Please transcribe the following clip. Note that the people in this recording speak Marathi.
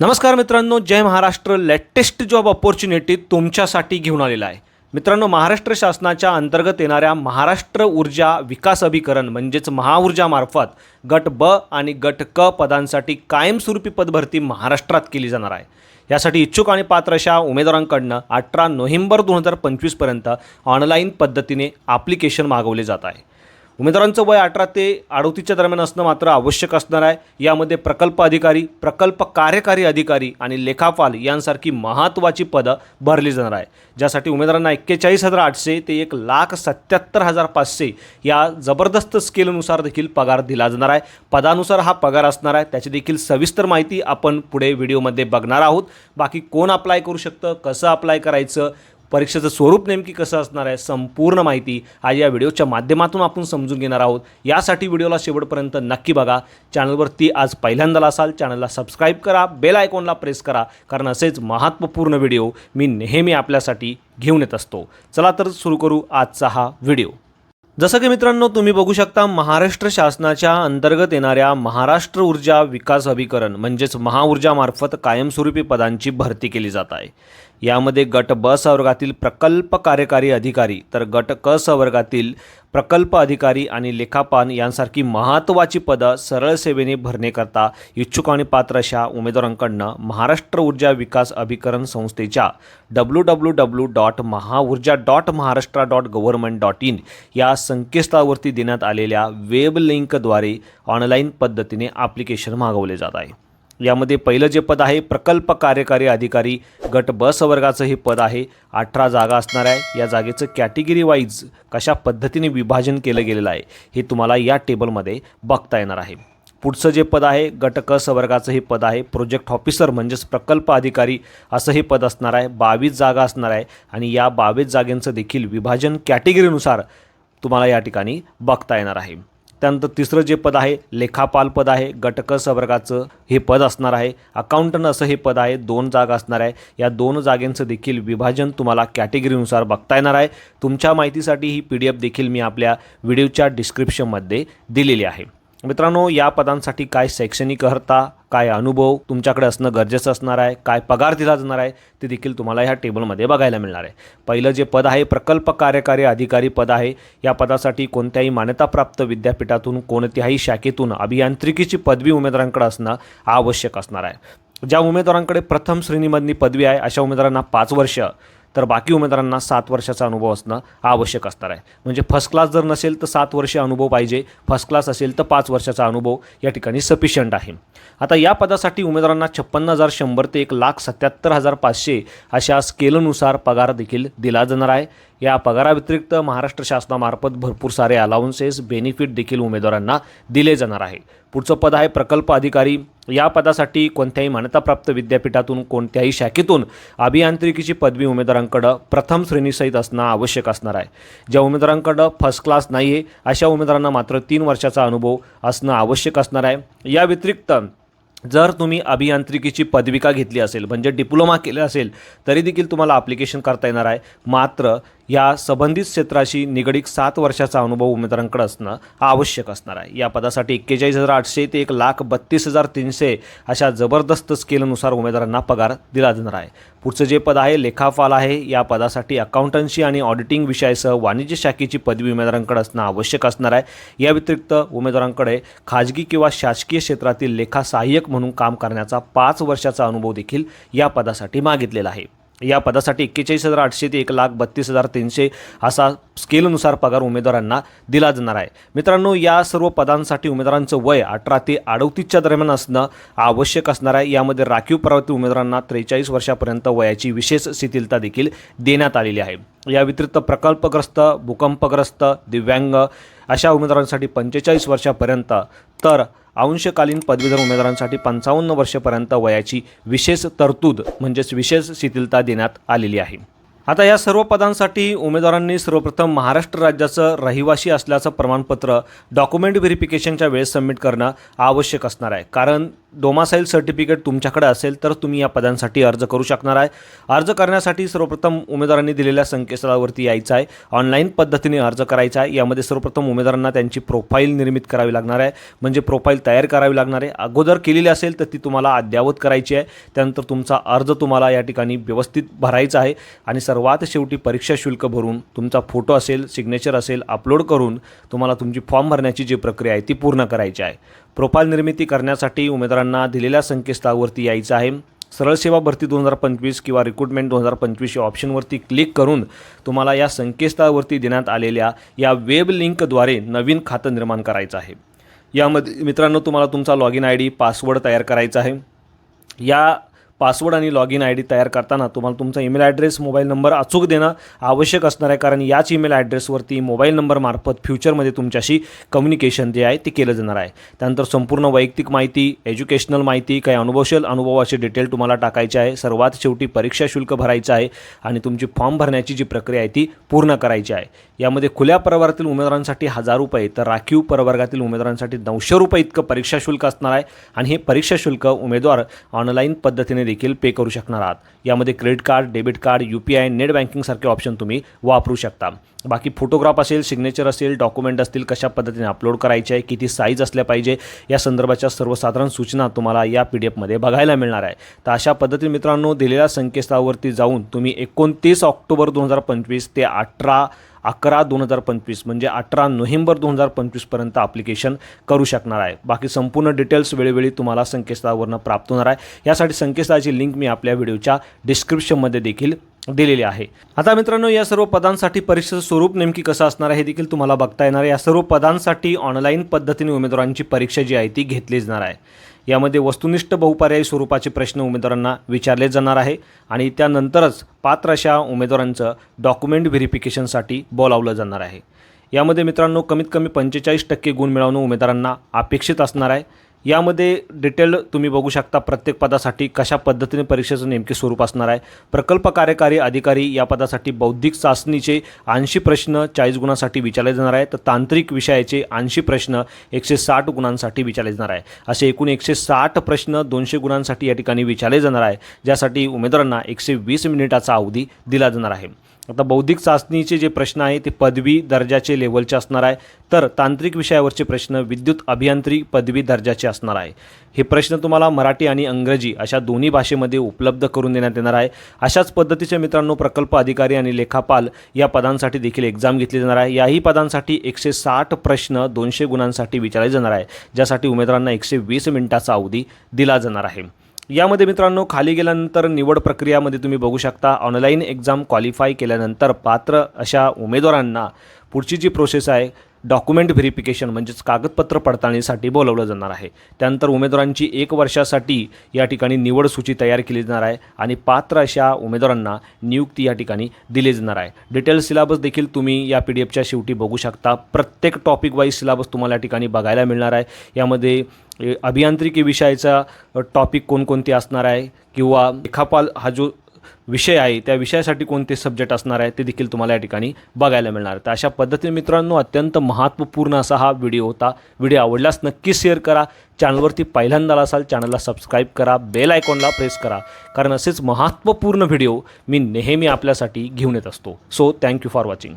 नमस्कार मित्रांनो जय महाराष्ट्र. लेटेस्ट जॉब ऑपॉर्च्युनिटी तुमच्यासाठी घेऊन आलेला आहे. मित्रांनो महाराष्ट्र शासनाच्या अंतर्गत येणाऱ्या महाराष्ट्र ऊर्जा विकास अभिकरण म्हणजेच महाऊर्जामार्फत गट ब आणि गट क पदांसाठी कायमस्वरूपी पदभरती महाराष्ट्रात केली जाणार आहे. यासाठी इच्छुक आणि पात्र अशा उमेदवारांकडनं अठरा नोव्हेंबर दोन हजार पंचवीसपर्यंत ऑनलाईन पद्धतीने ॲप्लिकेशन मागवले जात आहे. उमेदवारांचं वय अठरा ते अडोतीसच्या दरम्यान असणं मात्र आवश्यक असणार आहे. यामध्ये प्रकल्प अधिकारी प्रकल्प कार्यकारी अधिकारी आणि लेखापाल यांसारखी महत्त्वाची पदं भरली जाणार आहे. ज्यासाठी उमेदवारांना एक्केचाळीस हजार आठशे ते एक लाख सत्याहत्तर हजार पाचशे या जबरदस्त स्केलनुसार देखील पगार दिला जाणार आहे. पदानुसार हा पगार असणार आहे. त्याची देखील सविस्तर माहिती आपण पुढे व्हिडिओमध्ये बघणार आहोत. बाकी कोण अप्लाय करू शकतं कसं अप्लाय करायचं परीक्षेचं स्वरूप नेमकी कसं असणार आहे संपूर्ण माहिती आज या व्हिडिओच्या माध्यमातून आपण समजून घेणार आहोत. यासाठी व्हिडिओला शेवटपर्यंत नक्की बघा. चॅनलवरती आज पहिल्यांदा असाल चॅनलला सबस्क्राईब करा बेल आयकॉनला प्रेस करा कारण असेच महत्त्वपूर्ण व्हिडिओ मी नेहमी आपल्यासाठी घेऊन येत असतो. चला तर सुरू करू आजचा हा व्हिडिओ. जसं की मित्रांनो तुम्ही बघू शकता महाराष्ट्र शासनाच्या अंतर्गत येणाऱ्या महाराष्ट्र ऊर्जा विकास अभिकरण म्हणजेच महाऊर्जामार्फत कायमस्वरूपी पदांची भरती केली जात आहे. यामध्ये गट ब संवर्गातील प्रकल्प कार्यकारी अधिकारी तर गट क संवर्गातील प्रकल्प अधिकारी आणि लेखापान यांसारखी महत्त्वाची पदं सरळ सेवेने भरण्याकरता इच्छुक आणि पात्र अशा उमेदवारांकडनं महाराष्ट्र ऊर्जा विकास अभिकरण संस्थेच्या W W W dot Mahaurja dot Maharashtra dot government dot in या संकेतस्थळावरती देण्यात आलेल्या वेब लिंकद्वारे ऑनलाईन पद्धतीने ॲप्लिकेशन मागवले जात आहे. यामध्ये पहिलं जे पद आहे प्रकल्प कार्यकारी अधिकारी गट ब वर्गाचं हे पद आहे. अठरा जागा असणार आहे. या जागेचं कॅटेगरी वाईज कशा पद्धतीने विभाजन केलं गेलेलं आहे हे तुम्हाला या टेबलमध्ये बघता येणार आहे. पुढचं जे पद आहे गट क सवर्गाचं हे पद आहे. प्रोजेक्ट ऑफिसर म्हणजेच प्रकल्प अधिकारी असं हे पद असणार आहे. बावीस जागा असणार आहे. आणि या बावीस जागेंचं देखील विभाजन कॅटेगरीनुसार तुम्हाला या ठिकाणी बघता येणार आहे. त्यानंतर तिसरं जे पद आहे लेखापाल पद आहे गटक सवर्गाचं हे पद असणार आहे. अकाउंटंट असं हे पद आहे दोन जागा असणार आहे. या दोन जागेंचं देखील विभाजन तुम्हाला कॅटेगरीनुसार बघता येणार आहे. तुमच्या माहितीसाठी ही पी डी एफ देखील मी आपल्या व्हिडिओच्या डिस्क्रिप्शनमध्ये दिलेली आहे. मित्रांनो या पदांसाठी काय शैक्षणिक अर्हता काय अनुभव तुमच्याकडे असणं गरजेचं असणार आहे काय पगार दिला जाणार आहे ते देखील तुम्हाला ह्या टेबलमध्ये बघायला मिळणार आहे. पहिलं जे पद आहे प्रकल्प कार्यकारी अधिकारी पद आहे. या पदासाठी कोणत्याही मान्यताप्राप्त विद्यापीठातून कोणत्याही शाखेतून अभियांत्रिकीची पदवी उमेदवारांकडे असणं आवश्यक असणार आहे. ज्या उमेदवारांकडे प्रथम श्रेणीमधली पदवी आहे अशा उमेदवारांना पाच वर्ष तर बाकी उमेदवारांना सात वर्षाचा अनुभव असणं आवश्यक असणार आहे. म्हणजे फर्स्ट क्लास जर नसेल तर सात वर्ष अनुभव पाहिजे. फर्स्ट क्लास असेल तर पाच वर्षाचा अनुभव या ठिकाणी सफिशियंट आहे. आता या पदासाठी उमेदवारांना छप्पन्न हजार शंभर ते एक लाख सत्याहत्तर हजार पाचशे अशा स्केलनुसार पगार देखील दिला जाणार आहे. या पगाराव्यतिरिक्त महाराष्ट्र शासनामार्फत भरपूर सारे अलाउन्सेस बेनिफिट देखील उमेदवारांना दिले जाणार आहे. पुढचं पद आहे प्रकल्प अधिकारी. या पदासाठी कोणत्याही मान्यताप्राप्त विद्यापीठातून कोणत्याही शाखेतून अभियांत्रिकीची पदवी उमेदवारांकडं प्रथम श्रेणीसहित असणं आवश्यक असणार आहे. ज्या उमेदवारांकडं फर्स्ट क्लास नाही आहे अशा उमेदवारांना मात्र तीन वर्षाचा अनुभव असणं आवश्यक असणार आहे. या व्यतिरिक्त जर तुम्ही अभियांत्रिकीची पदविका घेतली असेल म्हणजे डिप्लोमा केला असेल तरी देखील तुम्हाला ॲप्लिकेशन करता येणार आहे. मात्र या संबंधित क्षेत्राशी निगडीत सात वर्षाचा अनुभव उमेदवारांकडे असणं आवश्यक असणार आहे. या पदासाठी एक्केचाळीस हजार आठशे ते एक लाख बत्तीस हजार तीनशे अशा जबरदस्त स्केलनुसार उमेदवारांना पगार दिला जाणार आहे. पुढचं जे पद आहे लेखापाल आहे या पदासाठी अकाउंटन्सी आणि ऑडिटिंग विषयासह वाणिज्य शाखेची पदवी उमेदवारांकडे असणं आवश्यक असणार आहे. या व्यतिरिक्त उमेदवारांकडे खाजगी किंवा शासकीय क्षेत्रातील लेखा सहाय्यक म्हणून काम करण्याचा पाच वर्षाचा अनुभव देखील या पदासाठी मागितलेला आहे. या पदासाठी एक्केचाळीस हजार आठशे ते एक लाख बत्तीस हजार तीनशे असा स्केलनुसार पगार उमेदवारांना दिला जाणार आहे. मित्रांनो या सर्व पदांसाठी उमेदवारांचं वय अठरा ते अडतीसच्या दरम्यान असणं आवश्यक असणार आहे. यामध्ये राखीव प्रवृत्ती उमेदवारांना त्रेचाळीस वर्षापर्यंत वयाची विशेष शिथिलता देखील देण्यात आलेली आहे. या व्यतिरिक्त प्रकल्पग्रस्त भूकंपग्रस्त दिव्यांग अशा उमेदवारांसाठी पंचेचाळीस वर्षापर्यंत तर अंशकालीन पदवीधर उमेदवारांसाठी पंचावन्न वर्षापर्यंत वयाची विशेष तरतूद म्हणजेच विशेष शिथिलता देण्यात आलेली आहे. आता या सर्व पदांसाठी उमेदवारांनी सर्वप्रथम महाराष्ट्र राज्याचं रहिवासी असल्याचं प्रमाणपत्र डॉक्युमेंट व्हेरिफिकेशनच्या वेळेस सबमिट करणं आवश्यक असणार आहे. कारण डोमासाईल सर्टिफिकेट तुमच्याकडे असेल तर तुम्ही या पदांसाठी अर्ज करू शकणार आहे. अर्ज करण्यासाठी सर्वप्रथम उमेदवारांनी दिलेल्या संकेतस्थळावरती यायचं आहे. ऑनलाईन पद्धतीने अर्ज करायचा आहे. यामध्ये सर्वप्रथम उमेदवारांना त्यांची प्रोफाईल निर्मित करावी लागणार आहे. म्हणजे प्रोफाईल तयार करावी लागणार आहे. अगोदर केलेली असेल तर ती तुम्हाला अद्ययावत करायची आहे. त्यानंतर तुमचा अर्ज तुम्हाला या ठिकाणी व्यवस्थित भरायचा आहे. आणि सर्वात शेवटी परीक्षा शुल्क भरून तुमचा फोटो असेल सिग्नेचर असेल अपलोड करून तुम्हाला तुमची फॉर्म भरण्याची जी प्रक्रिया आहे ती पूर्ण करायची आहे. प्रोफाईल निर्मिती करण्यासाठी उमेदवार उमेदवारांना दिलेल्या संकेतस्थळावरती यायचं आहे. सरळ सेवा भरती दोन हजार पंचवीस किंवा रिक्रुटमेंट दोन हजार पंचवीस या ऑप्शनवरती क्लिक करून तुम्हाला या संकेतस्थळावरती देण्यात आलेल्या या वेब लिंकद्वारे नवीन खातं निर्माण करायचं आहे. यामध्ये मित्रांनो तुम्हाला तुमचा log in I D password तयार करायचा आहे. या पासवर्ड आणि लॉग इन आय डी तयार करताना तुम्हाला तुमचा ईमेल ॲड्रेस मोबाईल नंबर अचूक देणं आवश्यक असणार आहे. कारण याच ईमेल ॲड्रेसवरती मोबाईल नंबरमार्फत फ्युचरमध्ये तुमच्याशी कम्युनिकेशन जे आहे ते केलं जाणार आहे. त्यानंतर संपूर्ण वैयक्तिक माहिती एज्युकेशनल माहिती काही अनुभवशील अनुभवाचे डिटेल तुम्हाला टाकायचे आहे. सर्वात शेवटी परीक्षा शुल्क भरायचं आहे आणि तुमची फॉर्म भरण्याची जी प्रक्रिया आहे ती पूर्ण करायची आहे. यामध्ये खुल्या प्रवर्गातील उमेदवारांसाठी हजार रुपये तर राखीव प्रवर्गातील उमेदवारांसाठी नऊशे रुपये इतकं परीक्षा शुल्क असणार आहे. आणि हे परीक्षा शुल्क उमेदवार ऑनलाईन पद्धतीने देखील पे करू शकणार आहात. यामध्ये credit card debit card U P I net बँकिंगसारखे option तुम्ही वापरू शकता. बाकी फोटोग्राफ असेल सिग्नेचर असेल डॉक्युमेंट असतील कशा पद्धतीने अपलोड करायचे आहे किती साईज असल्या पाहिजे या संदर्भाच्या सर्वसाधारण सूचना तुम्हाला या पी डी एफमध्ये बघायला मिळणार आहे. तर अशा पद्धतीने मित्रांनो दिलेल्या संकेतस्थळावरती जाऊन तुम्ही एकोणतीस ऑक्टोबर दोन हजार पंचवीस ते अठरा अकरा दोन हजार पंचवीस म्हणजे अठरा नोव्हेंबर दोन हजार पंचवीसपर्यंत ॲप्लिकेशन करू शकणार आहे. बाकी संपूर्ण डिटेल्स वेळोवेळी तुम्हाला संकेतस्थळावरनं प्राप्त होणार आहे. यासाठी संकेतस्थळाची लिंक मी आपल्या व्हिडिओच्या डिस्क्रिप्शनमध्ये देखील दिलेली आहे. आता मित्रांनो या सर्व पदांसाठी परीक्षेचं स्वरूप नेमकी कसं असणार आहे हे देखील तुम्हाला बघता येणार आहे. या सर्व पदांसाठी ऑनलाईन पद्धतीने उमेदवारांची परीक्षा जी आहे ती घेतली जाणार आहे. यामध्ये वस्तुनिष्ठ बहुपर्यायी स्वरूपाचे प्रश्न उमेदवारांना विचारले जाणार आहे आणि त्यानंतरच पात्र अशा उमेदवारांचं डॉक्युमेंट व्हेरिफिकेशनसाठी बोलावलं जाणार आहे. यामध्ये मित्रांनो कमीत कमी पंचेचाळीस टक्के गुण मिळवणं उमेदवारांना अपेक्षित असणार आहे. यामध्ये डिटेल तुम्ही बघू शकता प्रत्येक पदासाठी कशा पद्धतीने परीक्षेचं नेमके स्वरूप असणार आहे. प्रकल्प कार्यकारी अधिकारी या पदासाठी बौद्धिक चाचणीचे ऐंशी प्रश्न चाळीस गुणांसाठी विचारले जाणार आहे. तर तांत्रिक विषयाचे ऐंशी प्रश्न एकशे साठ गुणांसाठी विचारले जाणार आहे. असे एकूण एकशे साठ प्रश्न दोनशे गुणांसाठी या ठिकाणी विचारले जाणार आहे. ज्यासाठी उमेदवारांना एकशे वीस मिनिटाचा अवधी दिला जाणार आहे. आता बौद्धिक चाचणीचे जे प्रश्न आहे ते पदवी दर्जाचे लेवलचे असणार आहे. तर तांत्रिक विषयावरचे प्रश्न विद्युत अभियांत्रिक पदवी दर्जाचे असणार आहे. हे प्रश्न तुम्हाला मराठी आणि इंग्रजी अशा दोन्ही भाषेमध्ये उपलब्ध करून देण्यात येणार आहे. अशाच पद्धतीचे मित्रांनो प्रकल्प अधिकारी आणि लेखापाल या पदांसाठी देखील एक्झाम घेतली जाणार आहे. याही पदांसाठी एकशे साठ प्रश्न दोनशे गुणांसाठी विचारले जाणार आहे ज्यासाठी उमेदवारांना एकशे वीस मिनिटाचा अवधी दिला जाणार आहे. यामध्ये मित्रांनो खाली गेल्यानंतर निवड प्रक्रियामध्ये तुम्ही बघू शकता ऑनलाईन एक्झाम क्वालिफाय केल्यानंतर पात्र अशा उमेदवारांना पुढची जी प्रोसेस आहे डॉक्युमेंट व्हेरिफिकेशन म्हणजेच कागदपत्र पडताळणीसाठी बोलवलं जाणार आहे. त्यानंतर उमेदवारांची एक वर्षासाठी या ठिकाणी निवड सूची तयार केली जाणार आहे आणि पात्र अशा उमेदवारांना नियुक्ती या ठिकाणी दिली जाणार आहे. डिटेल सिलेबस देखील तुम्ही या पी डी एफच्या शेवटी बघू शकता. प्रत्येक टॉपिक वाईज सिलेबस तुम्हाला या ठिकाणी बघायला मिळणार आहे. यामध्ये अभियांत्रिकी विषयाचा टॉपिक कोणकोणते असणार आहे किंवा लेखापाल हा जो विषय आहे त्या विषयासाठी कोणते सब्जेक्ट असणार आहे ते देखील तुम्हाला या ठिकाणी बघायला मिळणार तर अशा पद्धतीने मित्रांनो अत्यंत महत्त्वपूर्ण असा हा व्हिडिओ होता. व्हिडिओ आवडल्यास नक्की शेअर करा. चॅनलवरती पहिल्यांदा असाल चॅनलला सबस्क्राईब करा. बेल आयकॉनला प्रेस करा. कारण असेच महत्त्वपूर्ण व्हिडिओ मी नेहमी आपल्यासाठी घेऊन येत असतो. So thank you for watching